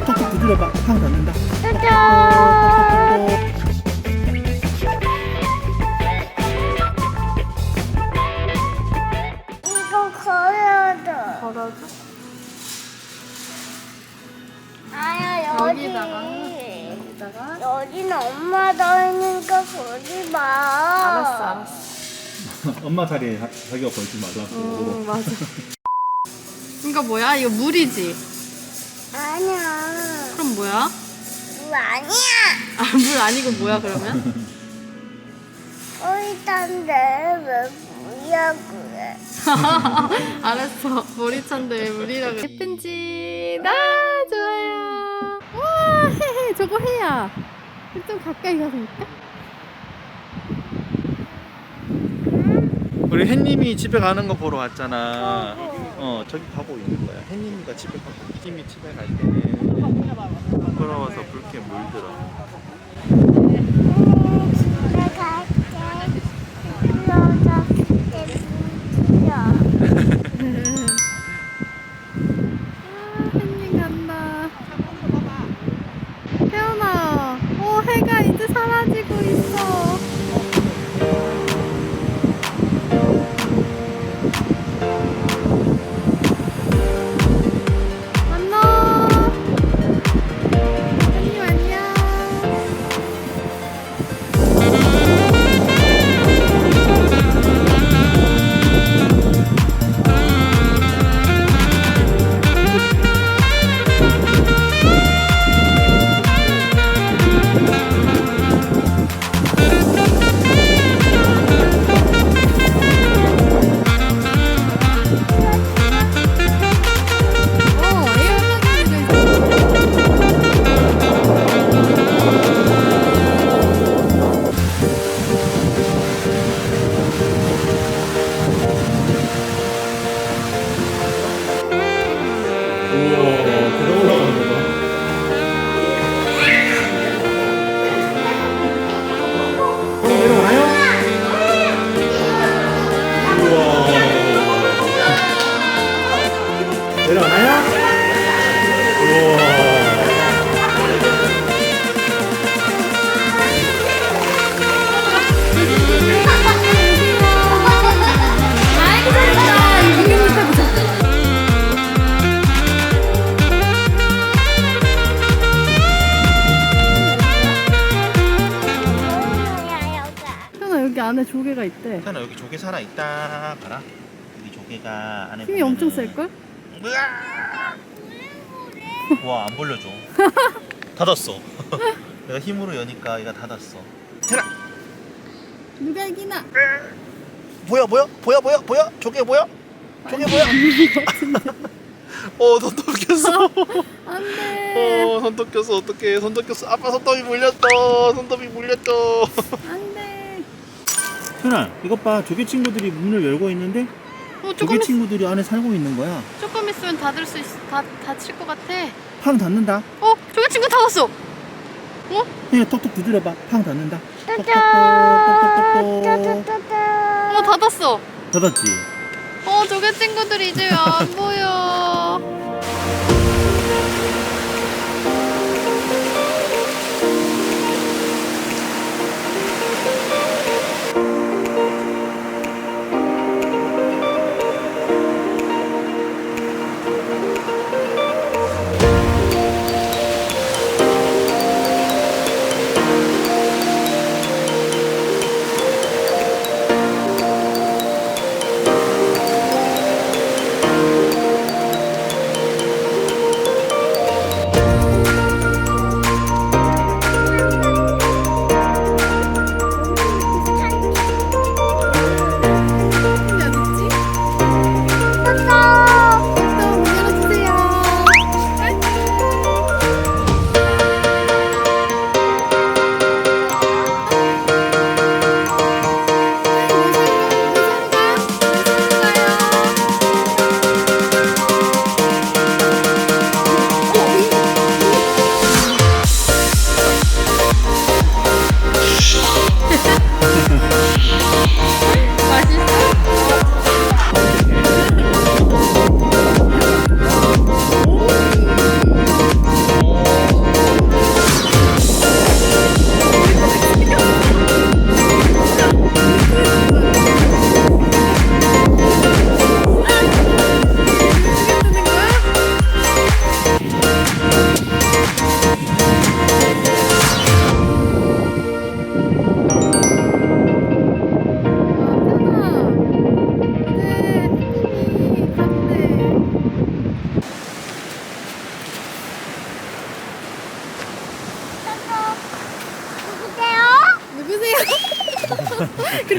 두드려봐. 팡 닿는다. 짜잔! 이거 걸어도. 걸어줘. 아야 여기. 여기다가 여기다가. 여기는 엄마 더 있으니까 보지 마. 알았어 알았어. 엄마 자리에 자- 자기가 걸지 말라고. 응 맞아. 이거 뭐야? 이거 물이지? 아니야. 그럼 뭐야? 이거 아니야. 아 물 아니고 뭐야 그러면? 어이딴데 왜 뭐야 그래? 알았어. 머리찬데 왜 물이라 그래? 예쁜지. 나 좋아요. 와 해해 저거 해야. 좀 가까이 가서 볼까? 우리 햇님이 집에 가는 거 보러 왔잖아. 어 저기 가고 있는 거야. 햇님이가 집에 가고 햇님이 집에 갈 때는 부끄러워서 그렇게 물들어. 사라지고 있어. 우 안에 조개가 있대. 하나 여기 조개 살아 있다. 봐라. 여기 조개가 안에 힘이 엄청 셀걸? 와, 안 벌려줘. 닫았어. 내가 힘으로 여니까 얘가 닫았어. 테라. 누가 이기나? 뭐야, 뭐야? 뭐야, 뭐야? 뭐야? 조개 뭐야? 조개 뭐야? 어, 손톱 꼈어. 안돼. 어, 손톱 꼈어. 어떡해. 손톱 꼈어. 아빠 손톱이 물렸어. 손톱이 물렸어. 안돼. 현아, 이것 봐. 조개 친구들이 문을 열고 있는데 어 조개 있, 친구들이 안에 살고 있는 거야. 조금 있으면 닫을 수 있, 다 닫힐 것 같아. 팡 닫는다. 어 조개 친구 다 왔어. 그냥 톡톡 두드려봐. 팡 닫는다. 짜잔. 어 닫았어. 닫았지. 어 조개 친구들이 이제 왜안 보여.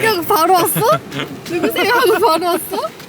하고 바로 왔어? 누구세요 하고 바로 왔어?